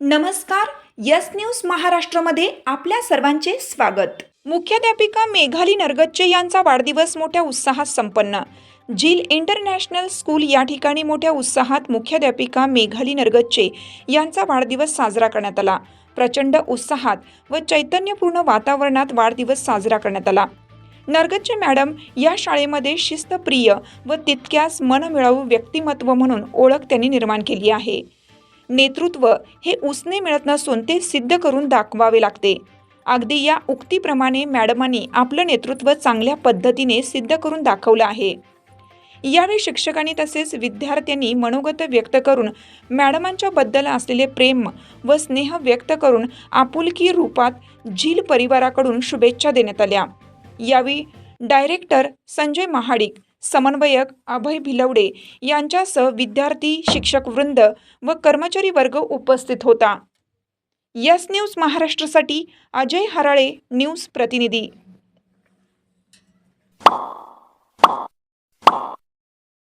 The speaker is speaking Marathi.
नमस्कार यस न्यूज महाराष्ट्रमध्ये आपल्या सर्वांचे स्वागत. मुख्याध्यापिका मेघाली नरगच्चे यांचा वाढदिवस मोठ्या उत्साहात संपन्न. झील इंटरनॅशनल स्कूल या ठिकाणी मोठ्या उत्साहात मुख्याध्यापिका मेघाली नरगच्चे यांचा वाढदिवस साजरा करण्यात आला. प्रचंड उत्साहात व चैतन्यपूर्ण वातावरणात वाढदिवस साजरा करण्यात आला. नरगच्चे मॅडम या शाळेमध्ये शिस्तप्रिय व तितक्याच मनमिळावू व्यक्तिमत्व म्हणून ओळख त्यांनी निर्माण केली आहे. नेतृत्व हे उसने मिळत नसून ते सिद्ध करून दाखवावे लागते. अगदी या उक्तीप्रमाणे मॅडमांनी आपलं नेतृत्व चांगल्या पद्धतीने सिद्ध करून दाखवलं आहे. यावेळी शिक्षकांनी तसेच विद्यार्थ्यांनी मनोगत व्यक्त करून मॅडमांच्या बद्दल असलेले प्रेम व स्नेह व्यक्त करून आपुलकी रूपात झील परिवाराकडून शुभेच्छा देण्यात आल्या. यावेळी डायरेक्टर संजय महाडिक समन्वयक अभय भिलवडे यांच्यासह विद्यार्थी शिक्षक वृंद व कर्मचारी वर्ग उपस्थित होता. यस न्यूज महाराष्ट्रासाठी अजय हराळे न्यूज प्रतिनिधी.